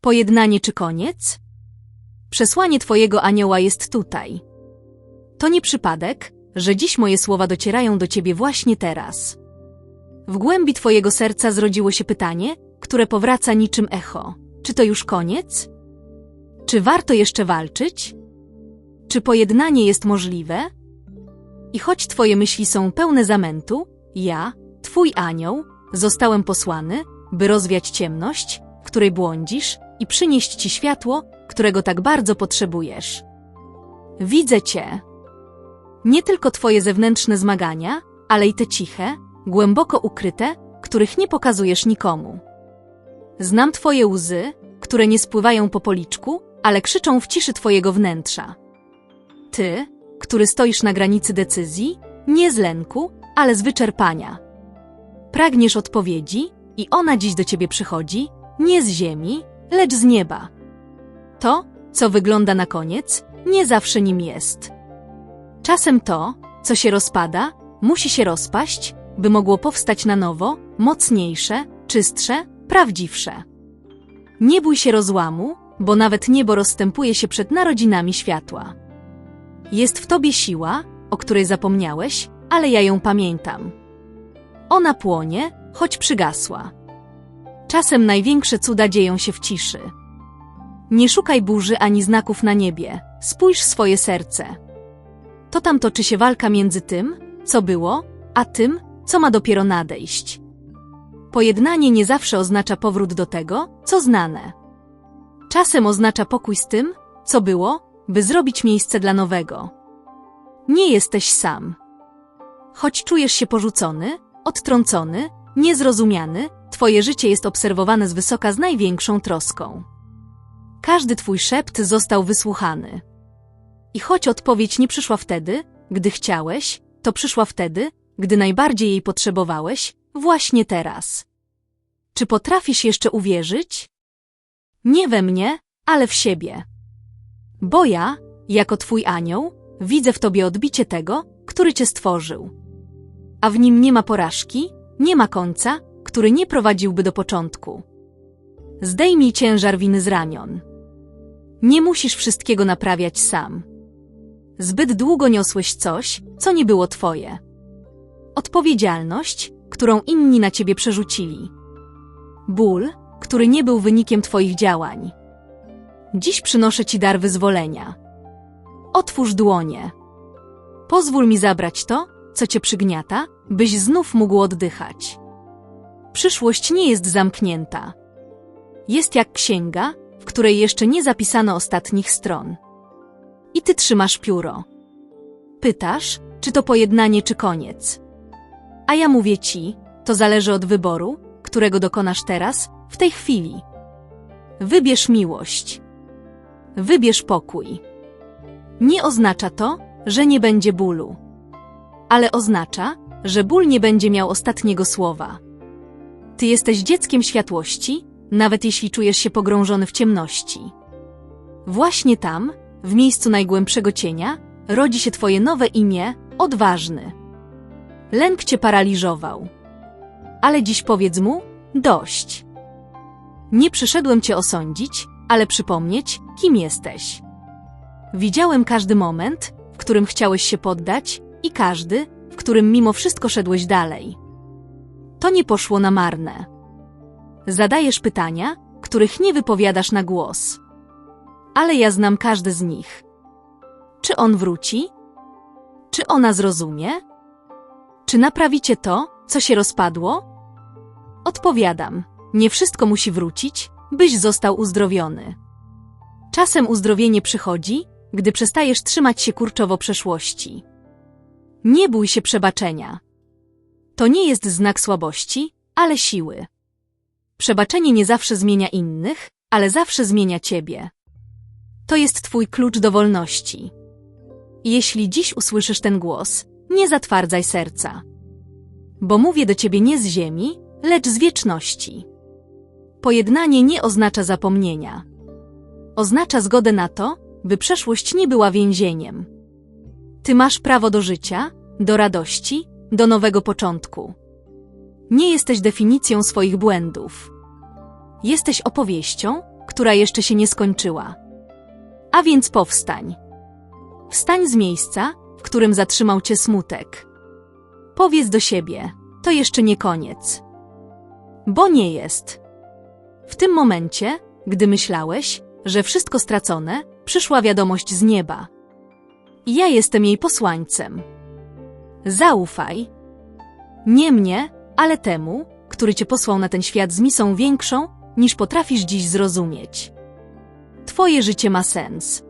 Pojednanie czy koniec? Przesłanie Twojego anioła jest tutaj. To nie przypadek, że dziś moje słowa docierają do Ciebie właśnie teraz. W głębi Twojego serca zrodziło się pytanie, które powraca niczym echo. Czy to już koniec? Czy warto jeszcze walczyć? Czy pojednanie jest możliwe? I choć Twoje myśli są pełne zamętu, ja, Twój anioł, zostałem posłany, by rozwiać ciemność, w której błądzisz i przynieść Ci światło, którego tak bardzo potrzebujesz. Widzę Cię. Nie tylko Twoje zewnętrzne zmagania, ale i te ciche, głęboko ukryte, których nie pokazujesz nikomu. Znam Twoje łzy, które nie spływają po policzku, ale krzyczą w ciszy Twojego wnętrza. Ty, który stoisz na granicy decyzji, nie z lęku, ale z wyczerpania. Pragniesz odpowiedzi i ona dziś do Ciebie przychodzi, nie z ziemi, lecz z nieba. To, co wygląda na koniec, nie zawsze nim jest. Czasem to, co się rozpada, musi się rozpaść, by mogło powstać na nowo, mocniejsze, czystsze, prawdziwsze. Nie bój się rozłamu, bo nawet niebo rozstępuje się przed narodzinami światła. Jest w tobie siła, o której zapomniałeś, ale ja ją pamiętam. Ona płonie, choć przygasła. Czasem największe cuda dzieją się w ciszy. Nie szukaj burzy ani znaków na niebie, spójrz swoje serce. To tam toczy się walka między tym, co było, a tym, co ma dopiero nadejść. Pojednanie nie zawsze oznacza powrót do tego, co znane. Czasem oznacza pokój z tym, co było, by zrobić miejsce dla nowego. Nie jesteś sam. Choć czujesz się porzucony, odtrącony, niezrozumiany, twoje życie jest obserwowane z wysoka z największą troską. Każdy twój szept został wysłuchany. I choć odpowiedź nie przyszła wtedy, gdy chciałeś, to przyszła wtedy, gdy najbardziej jej potrzebowałeś, właśnie teraz. Czy potrafisz jeszcze uwierzyć? Nie we mnie, ale w siebie. Bo ja, jako twój anioł, widzę w tobie odbicie tego, który cię stworzył. A w nim nie ma porażki, nie ma końca, który nie prowadziłby do początku. Zdejmij ciężar winy z ramion. Nie musisz wszystkiego naprawiać sam. Zbyt długo niosłeś coś, co nie było twoje. Odpowiedzialność, którą inni na ciebie przerzucili. Ból, który nie był wynikiem twoich działań. Dziś przynoszę ci dar wyzwolenia. Otwórz dłonie. Pozwól mi zabrać to, co cię przygniata, byś znów mógł oddychać. Przyszłość nie jest zamknięta. Jest jak księga, w której jeszcze nie zapisano ostatnich stron. I ty trzymasz pióro. Pytasz, czy to pojednanie, czy koniec. A ja mówię ci, to zależy od wyboru, którego dokonasz teraz, w tej chwili. Wybierz miłość. Wybierz pokój. Nie oznacza to, że nie będzie bólu. Ale oznacza, że ból nie będzie miał ostatniego słowa. Ty jesteś dzieckiem światłości, nawet jeśli czujesz się pogrążony w ciemności. Właśnie tam, w miejscu najgłębszego cienia, rodzi się twoje nowe imię, odważny. Lęk cię paraliżował. Ale dziś powiedz mu, dość. Nie przyszedłem cię osądzić, ale przypomnieć, kim jesteś. Widziałem każdy moment, w którym chciałeś się poddać i każdy, w którym mimo wszystko szedłeś dalej. To nie poszło na marne. Zadajesz pytania, których nie wypowiadasz na głos. Ale ja znam każde z nich. Czy on wróci? Czy ona zrozumie? Czy naprawicie to, co się rozpadło? Odpowiadam, nie wszystko musi wrócić, byś został uzdrowiony. Czasem uzdrowienie przychodzi, gdy przestajesz trzymać się kurczowo przeszłości. Nie bój się przebaczenia. To nie jest znak słabości, ale siły. Przebaczenie nie zawsze zmienia innych, ale zawsze zmienia ciebie. To jest twój klucz do wolności. Jeśli dziś usłyszysz ten głos, nie zatwardzaj serca. Bo mówię do ciebie nie z ziemi, lecz z wieczności. Pojednanie nie oznacza zapomnienia. Oznacza zgodę na to, by przeszłość nie była więzieniem. Ty masz prawo do życia, do radości, do nowego początku. Nie jesteś definicją swoich błędów. Jesteś opowieścią, która jeszcze się nie skończyła. A więc powstań. Wstań z miejsca, w którym zatrzymał cię smutek. Powiedz do siebie, to jeszcze nie koniec. Bo nie jest. W tym momencie, gdy myślałeś, że wszystko stracone, przyszła wiadomość z nieba. Ja jestem jej posłańcem. Zaufaj. Nie mnie, ale temu, który cię posłał na ten świat z misją większą, niż potrafisz dziś zrozumieć. Twoje życie ma sens.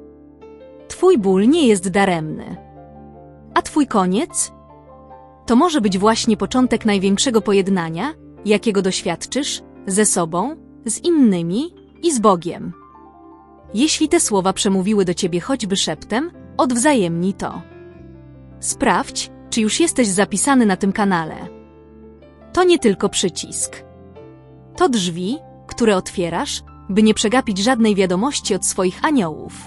Twój ból nie jest daremny. A twój koniec? To może być właśnie początek największego pojednania, jakiego doświadczysz, ze sobą, z innymi i z Bogiem. Jeśli te słowa przemówiły do ciebie choćby szeptem, odwzajemnij to. Sprawdź, czy już jesteś zapisany na tym kanale. To nie tylko przycisk. To drzwi, które otwierasz, by nie przegapić żadnej wiadomości od swoich aniołów.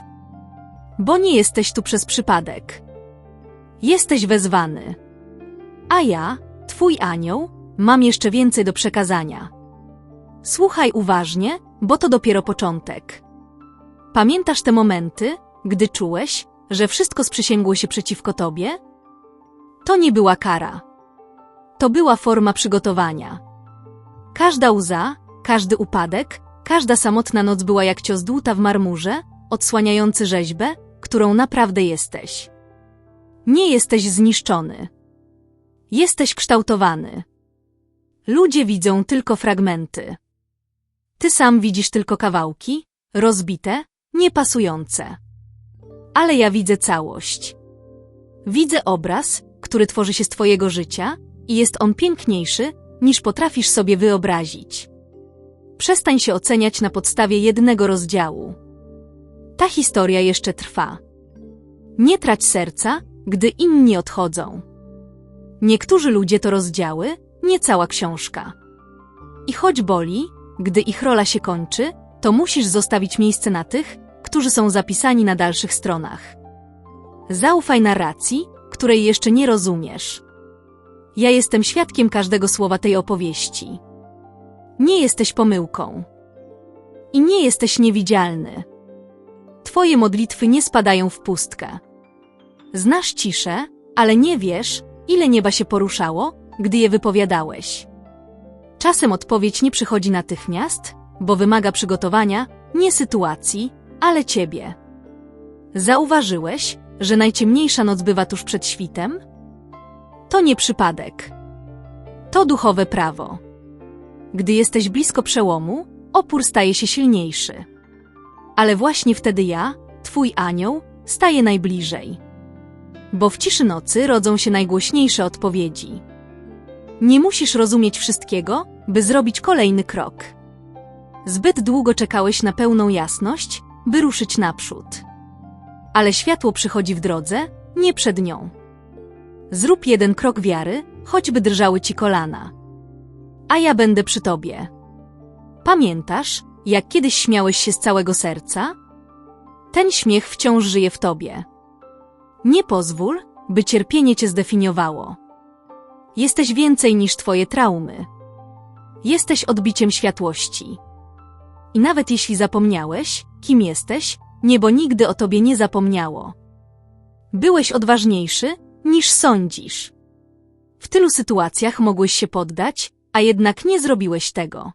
Bo nie jesteś tu przez przypadek. Jesteś wezwany. A ja, twój anioł, mam jeszcze więcej do przekazania. Słuchaj uważnie, bo to dopiero początek. Pamiętasz te momenty, gdy czułeś, że wszystko sprzysięgło się przeciwko tobie? To nie była kara. To była forma przygotowania. Każda łza, każdy upadek, każda samotna noc była jak cios dłuta w marmurze, odsłaniający rzeźbę, którą naprawdę jesteś. Nie jesteś zniszczony. Jesteś kształtowany. Ludzie widzą tylko fragmenty. Ty sam widzisz tylko kawałki, rozbite, niepasujące. Ale ja widzę całość. Widzę obraz, który tworzy się z Twojego życia i jest on piękniejszy, niż potrafisz sobie wyobrazić. Przestań się oceniać na podstawie jednego rozdziału. Ta historia jeszcze trwa. Nie trać serca, gdy inni odchodzą. Niektórzy ludzie to rozdziały, nie cała książka. I choć boli, gdy ich rola się kończy, to musisz zostawić miejsce na tych, którzy są zapisani na dalszych stronach. Zaufaj narracji, której jeszcze nie rozumiesz. Ja jestem świadkiem każdego słowa tej opowieści. Nie jesteś pomyłką. I nie jesteś niewidzialny. Twoje modlitwy nie spadają w pustkę. Znasz ciszę, ale nie wiesz, ile nieba się poruszało, gdy je wypowiadałeś. Czasem odpowiedź nie przychodzi natychmiast, bo wymaga przygotowania, nie sytuacji, ale ciebie. Zauważyłeś, że najciemniejsza noc bywa tuż przed świtem? To nie przypadek. To duchowe prawo. Gdy jesteś blisko przełomu, opór staje się silniejszy. Ale właśnie wtedy ja, twój anioł, staję najbliżej. Bo w ciszy nocy rodzą się najgłośniejsze odpowiedzi. Nie musisz rozumieć wszystkiego, by zrobić kolejny krok. Zbyt długo czekałeś na pełną jasność, by ruszyć naprzód. Ale światło przychodzi w drodze, nie przed nią. Zrób jeden krok wiary, choćby drżały ci kolana. A ja będę przy tobie. Pamiętasz, jak kiedyś śmiałeś się z całego serca? Ten śmiech wciąż żyje w tobie. Nie pozwól, by cierpienie cię zdefiniowało. Jesteś więcej niż twoje traumy. Jesteś odbiciem światłości. I nawet jeśli zapomniałeś, kim jesteś, niebo nigdy o tobie nie zapomniało. Byłeś odważniejszy, niż sądzisz. W tylu sytuacjach mogłeś się poddać, a jednak nie zrobiłeś tego.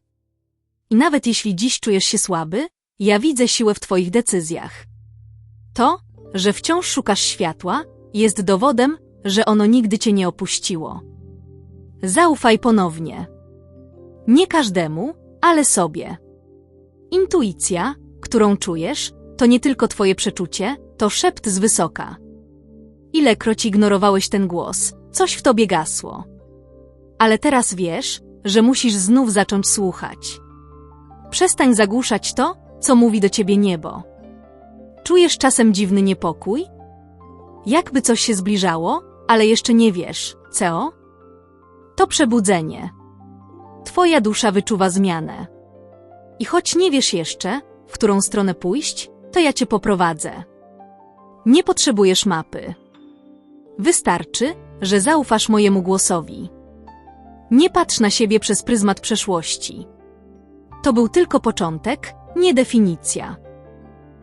I nawet jeśli dziś czujesz się słaby, ja widzę siłę w twoich decyzjach. To, że wciąż szukasz światła, jest dowodem, że ono nigdy cię nie opuściło. Zaufaj ponownie. Nie każdemu, ale sobie. Intuicja, którą czujesz, to nie tylko twoje przeczucie, to szept z wysoka. Ilekroć ignorowałeś ten głos, coś w tobie gasło. Ale teraz wiesz, że musisz znów zacząć słuchać. Przestań zagłuszać to, co mówi do ciebie niebo. Czujesz czasem dziwny niepokój? Jakby coś się zbliżało, ale jeszcze nie wiesz, co? To przebudzenie. Twoja dusza wyczuwa zmianę. I choć nie wiesz jeszcze, w którą stronę pójść, to ja cię poprowadzę. Nie potrzebujesz mapy. Wystarczy, że zaufasz mojemu głosowi. Nie patrz na siebie przez pryzmat przeszłości. To był tylko początek, nie definicja.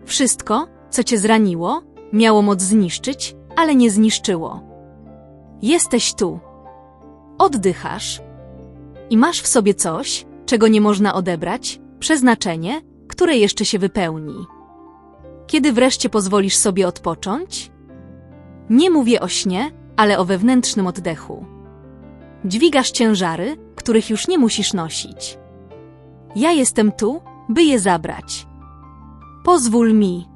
Wszystko, co cię zraniło, miało moc zniszczyć, ale nie zniszczyło. Jesteś tu. Oddychasz. I masz w sobie coś, czego nie można odebrać, przeznaczenie, które jeszcze się wypełni. Kiedy wreszcie pozwolisz sobie odpocząć? Nie mówię o śnie, ale o wewnętrznym oddechu. Dźwigasz ciężary, których już nie musisz nosić. Ja jestem tu, by je zabrać. Pozwól mi.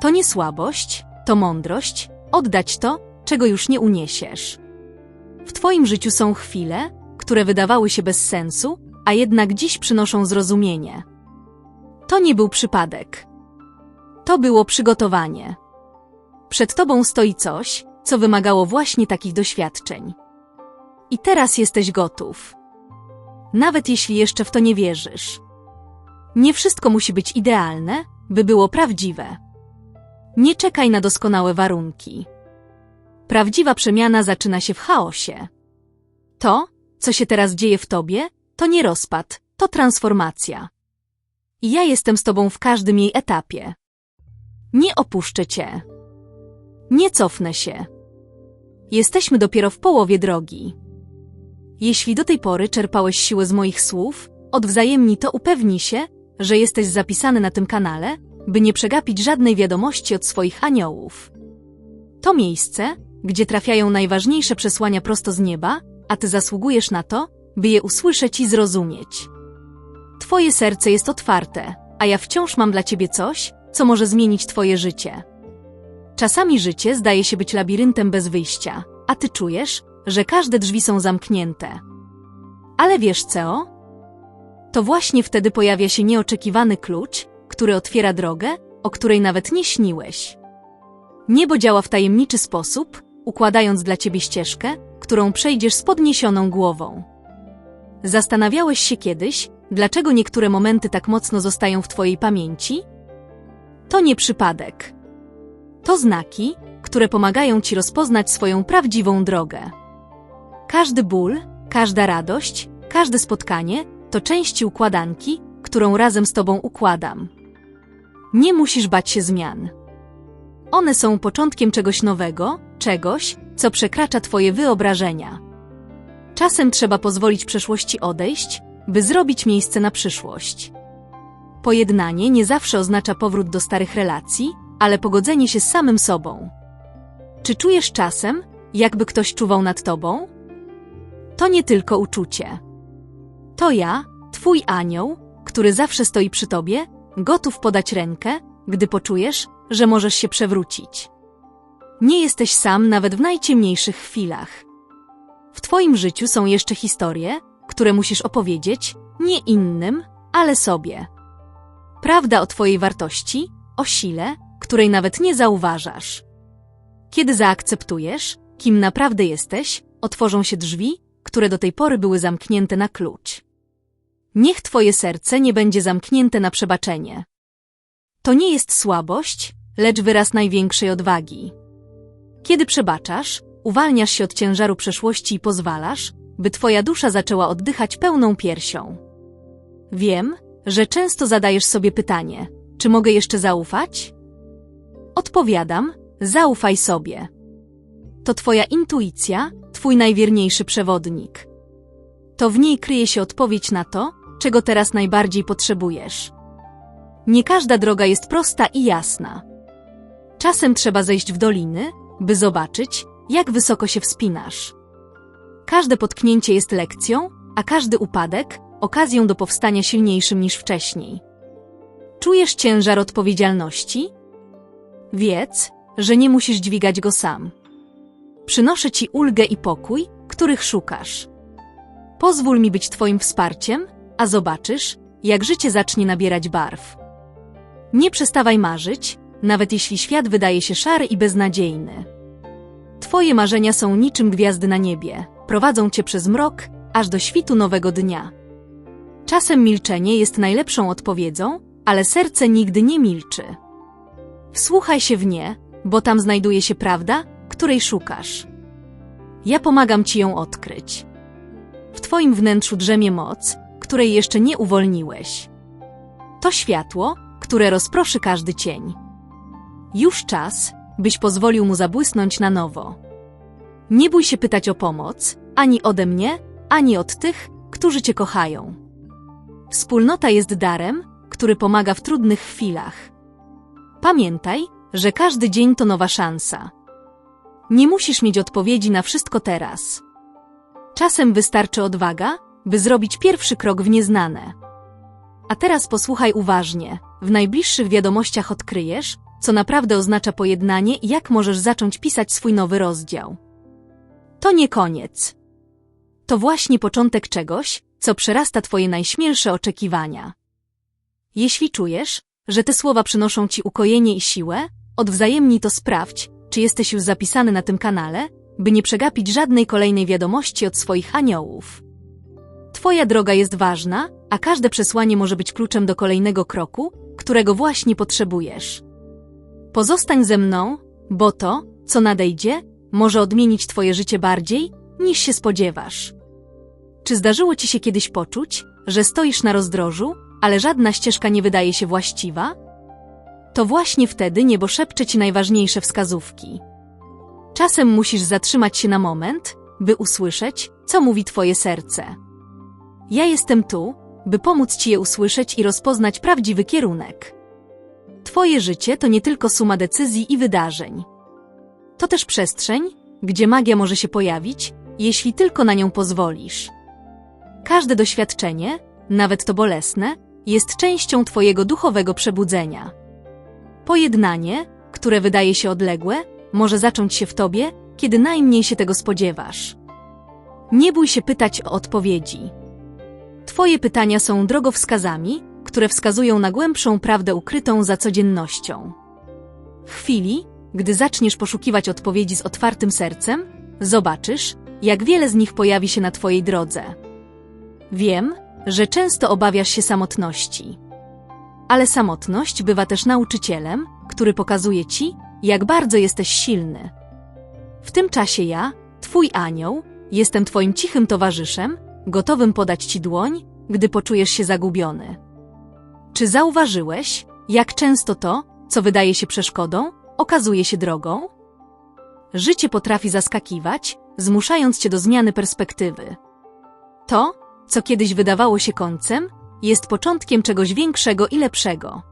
To nie słabość, to mądrość, oddać to, czego już nie uniesiesz. W Twoim życiu są chwile, które wydawały się bez sensu, a jednak dziś przynoszą zrozumienie. To nie był przypadek. To było przygotowanie. Przed Tobą stoi coś, co wymagało właśnie takich doświadczeń. I teraz jesteś gotów. Nawet jeśli jeszcze w to nie wierzysz. Nie wszystko musi być idealne, by było prawdziwe. Nie czekaj na doskonałe warunki. Prawdziwa przemiana zaczyna się w chaosie. To, co się teraz dzieje w tobie, to nie rozpad, to transformacja. I ja jestem z tobą w każdym jej etapie. Nie opuszczę cię. Nie cofnę się. Jesteśmy dopiero w połowie drogi. Jeśli do tej pory czerpałeś siłę z moich słów, odwzajemnij to upewnij się, że jesteś zapisany na tym kanale, by nie przegapić żadnej wiadomości od swoich aniołów. To miejsce, gdzie trafiają najważniejsze przesłania prosto z nieba, a ty zasługujesz na to, by je usłyszeć i zrozumieć. Twoje serce jest otwarte, a ja wciąż mam dla ciebie coś, co może zmienić twoje życie. Czasami życie zdaje się być labiryntem bez wyjścia, a ty czujesz, że każde drzwi są zamknięte. Ale wiesz co? To właśnie wtedy pojawia się nieoczekiwany klucz, który otwiera drogę, o której nawet nie śniłeś. Niebo działa w tajemniczy sposób, układając dla ciebie ścieżkę, którą przejdziesz z podniesioną głową. Zastanawiałeś się kiedyś, dlaczego niektóre momenty tak mocno zostają w twojej pamięci? To nie przypadek. To znaki, które pomagają ci rozpoznać swoją prawdziwą drogę. Każdy ból, każda radość, każde spotkanie to części układanki, którą razem z tobą układam. Nie musisz bać się zmian. One są początkiem czegoś nowego, czegoś, co przekracza twoje wyobrażenia. Czasem trzeba pozwolić przeszłości odejść, by zrobić miejsce na przyszłość. Pojednanie nie zawsze oznacza powrót do starych relacji, ale pogodzenie się z samym sobą. Czy czujesz czasem, jakby ktoś czuwał nad tobą? To nie tylko uczucie. To ja, twój anioł, który zawsze stoi przy tobie, gotów podać rękę, gdy poczujesz, że możesz się przewrócić. Nie jesteś sam nawet w najciemniejszych chwilach. W twoim życiu są jeszcze historie, które musisz opowiedzieć nie innym, ale sobie. Prawda o twojej wartości, o sile, której nawet nie zauważasz. Kiedy zaakceptujesz, kim naprawdę jesteś, otworzą się drzwi, które do tej pory były zamknięte na klucz. Niech twoje serce nie będzie zamknięte na przebaczenie. To nie jest słabość, lecz wyraz największej odwagi. Kiedy przebaczasz, uwalniasz się od ciężaru przeszłości i pozwalasz, by twoja dusza zaczęła oddychać pełną piersią. Wiem, że często zadajesz sobie pytanie, czy mogę jeszcze zaufać? Odpowiadam, zaufaj sobie. To twoja intuicja, twój najwierniejszy przewodnik. To w niej kryje się odpowiedź na to, czego teraz najbardziej potrzebujesz. Nie każda droga jest prosta i jasna. Czasem trzeba zejść w doliny, by zobaczyć, jak wysoko się wspinasz. Każde potknięcie jest lekcją, a każdy upadek okazją do powstania silniejszym niż wcześniej. Czujesz ciężar odpowiedzialności? Wiedz, że nie musisz dźwigać go sam. Przynoszę ci ulgę i pokój, których szukasz. Pozwól mi być Twoim wsparciem, a zobaczysz, jak życie zacznie nabierać barw. Nie przestawaj marzyć, nawet jeśli świat wydaje się szary i beznadziejny. Twoje marzenia są niczym gwiazdy na niebie, prowadzą cię przez mrok, aż do świtu nowego dnia. Czasem milczenie jest najlepszą odpowiedzią, ale serce nigdy nie milczy. Wsłuchaj się w nie, bo tam znajduje się prawda, której szukasz. Ja pomagam ci ją odkryć. W twoim wnętrzu drzemie moc, której jeszcze nie uwolniłeś. To światło, które rozproszy każdy cień. Już czas, byś pozwolił mu zabłysnąć na nowo. Nie bój się pytać o pomoc, ani ode mnie, ani od tych, którzy cię kochają. Wspólnota jest darem, który pomaga w trudnych chwilach. Pamiętaj, że każdy dzień to nowa szansa. Nie musisz mieć odpowiedzi na wszystko teraz. Czasem wystarczy odwaga, by zrobić pierwszy krok w nieznane. A teraz posłuchaj uważnie. W najbliższych wiadomościach odkryjesz, co naprawdę oznacza pojednanie i jak możesz zacząć pisać swój nowy rozdział. To nie koniec. To właśnie początek czegoś, co przerasta Twoje najśmielsze oczekiwania. Jeśli czujesz, że te słowa przynoszą Ci ukojenie i siłę, odwzajemnij to sprawdź, czy jesteś już zapisany na tym kanale, by nie przegapić żadnej kolejnej wiadomości od swoich aniołów. Twoja droga jest ważna, a każde przesłanie może być kluczem do kolejnego kroku, którego właśnie potrzebujesz. Pozostań ze mną, bo to, co nadejdzie, może odmienić Twoje życie bardziej, niż się spodziewasz. Czy zdarzyło Ci się kiedyś poczuć, że stoisz na rozdrożu, ale żadna ścieżka nie wydaje się właściwa? To właśnie wtedy niebo szepcze Ci najważniejsze wskazówki. Czasem musisz zatrzymać się na moment, by usłyszeć, co mówi Twoje serce. Ja jestem tu, by pomóc Ci je usłyszeć i rozpoznać prawdziwy kierunek. Twoje życie to nie tylko suma decyzji i wydarzeń. To też przestrzeń, gdzie magia może się pojawić, jeśli tylko na nią pozwolisz. Każde doświadczenie, nawet to bolesne, jest częścią Twojego duchowego przebudzenia. Pojednanie, które wydaje się odległe, może zacząć się w Tobie, kiedy najmniej się tego spodziewasz. Nie bój się pytać o odpowiedzi. Twoje pytania są drogowskazami, które wskazują na głębszą prawdę ukrytą za codziennością. W chwili, gdy zaczniesz poszukiwać odpowiedzi z otwartym sercem, zobaczysz, jak wiele z nich pojawi się na Twojej drodze. Wiem, że często obawiasz się samotności. Ale samotność bywa też nauczycielem, który pokazuje Ci, jak bardzo jesteś silny. W tym czasie ja, Twój anioł, jestem Twoim cichym towarzyszem, gotowym podać Ci dłoń, gdy poczujesz się zagubiony. Czy zauważyłeś, jak często to, co wydaje się przeszkodą, okazuje się drogą? Życie potrafi zaskakiwać, zmuszając cię do zmiany perspektywy. To, co kiedyś wydawało się końcem, jest początkiem czegoś większego i lepszego.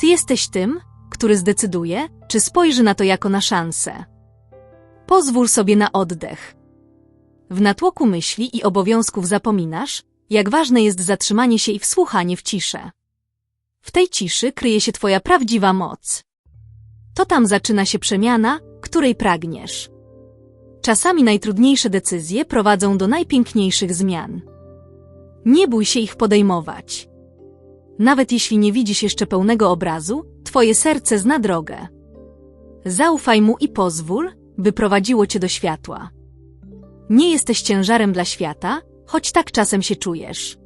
Ty jesteś tym, który zdecyduje, czy spojrzy na to jako na szansę. Pozwól sobie na oddech. W natłoku myśli i obowiązków zapominasz, jak ważne jest zatrzymanie się i wsłuchanie w ciszę. W tej ciszy kryje się Twoja prawdziwa moc. To tam zaczyna się przemiana, której pragniesz. Czasami najtrudniejsze decyzje prowadzą do najpiękniejszych zmian. Nie bój się ich podejmować. Nawet jeśli nie widzisz jeszcze pełnego obrazu, Twoje serce zna drogę. Zaufaj mu i pozwól, by prowadziło cię do światła. Nie jesteś ciężarem dla świata, choć tak czasem się czujesz.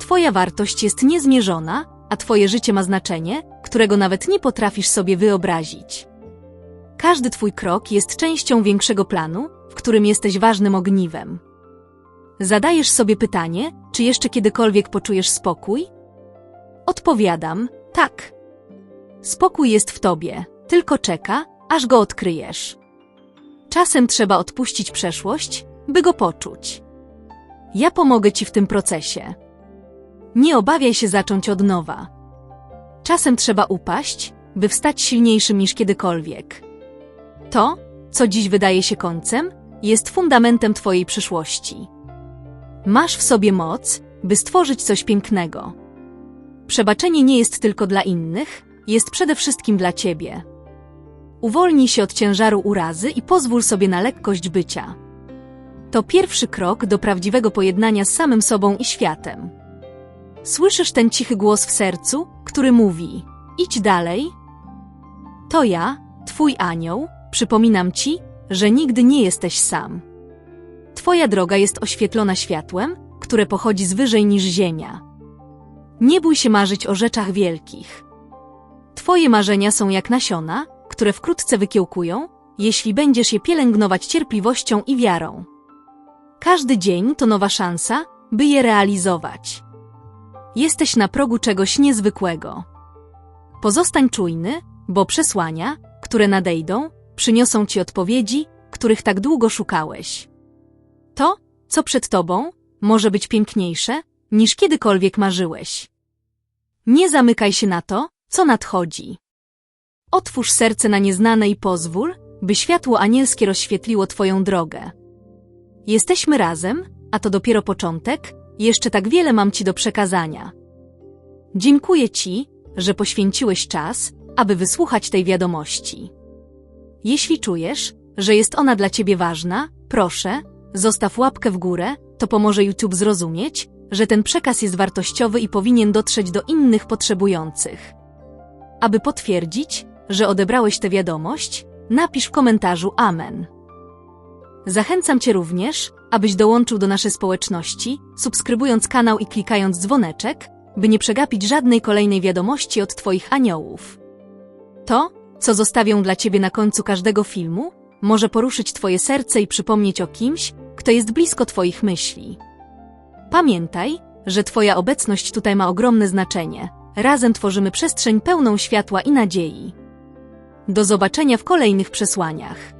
Twoja wartość jest niezmierzona, a Twoje życie ma znaczenie, którego nawet nie potrafisz sobie wyobrazić. Każdy Twój krok jest częścią większego planu, w którym jesteś ważnym ogniwem. Zadajesz sobie pytanie, czy jeszcze kiedykolwiek poczujesz spokój? Odpowiadam, tak. Spokój jest w Tobie, tylko czeka, aż go odkryjesz. Czasem trzeba odpuścić przeszłość, by go poczuć. Ja pomogę Ci w tym procesie. Nie obawiaj się zacząć od nowa. Czasem trzeba upaść, by wstać silniejszym niż kiedykolwiek. To, co dziś wydaje się końcem, jest fundamentem Twojej przyszłości. Masz w sobie moc, by stworzyć coś pięknego. Przebaczenie nie jest tylko dla innych, jest przede wszystkim dla Ciebie. Uwolnij się od ciężaru urazy i pozwól sobie na lekkość bycia. To pierwszy krok do prawdziwego pojednania z samym sobą i światem. Słyszysz ten cichy głos w sercu, który mówi: Idź dalej. To ja, Twój anioł, przypominam Ci, że nigdy nie jesteś sam. Twoja droga jest oświetlona światłem, które pochodzi z wyżej niż ziemia. Nie bój się marzyć o rzeczach wielkich. Twoje marzenia są jak nasiona, które wkrótce wykiełkują, jeśli będziesz je pielęgnować cierpliwością i wiarą. Każdy dzień to nowa szansa, by je realizować. Jesteś na progu czegoś niezwykłego. Pozostań czujny, bo przesłania, które nadejdą, przyniosą ci odpowiedzi, których tak długo szukałeś. To, co przed tobą, może być piękniejsze, niż kiedykolwiek marzyłeś. Nie zamykaj się na to, co nadchodzi. Otwórz serce na nieznane i pozwól, by światło anielskie rozświetliło Twoją drogę. Jesteśmy razem, a to dopiero początek, jeszcze tak wiele mam Ci do przekazania. Dziękuję Ci, że poświęciłeś czas, aby wysłuchać tej wiadomości. Jeśli czujesz, że jest ona dla Ciebie ważna, proszę, zostaw łapkę w górę, to pomoże YouTube zrozumieć, że ten przekaz jest wartościowy i powinien dotrzeć do innych potrzebujących. Aby potwierdzić, że odebrałeś tę wiadomość, napisz w komentarzu Amen. Zachęcam Cię również, abyś dołączył do naszej społeczności, subskrybując kanał i klikając dzwoneczek, by nie przegapić żadnej kolejnej wiadomości od Twoich aniołów. To, co zostawią dla Ciebie na końcu każdego filmu, może poruszyć Twoje serce i przypomnieć o kimś, kto jest blisko Twoich myśli. Pamiętaj, że Twoja obecność tutaj ma ogromne znaczenie. Razem tworzymy przestrzeń pełną światła i nadziei. Do zobaczenia w kolejnych przesłaniach.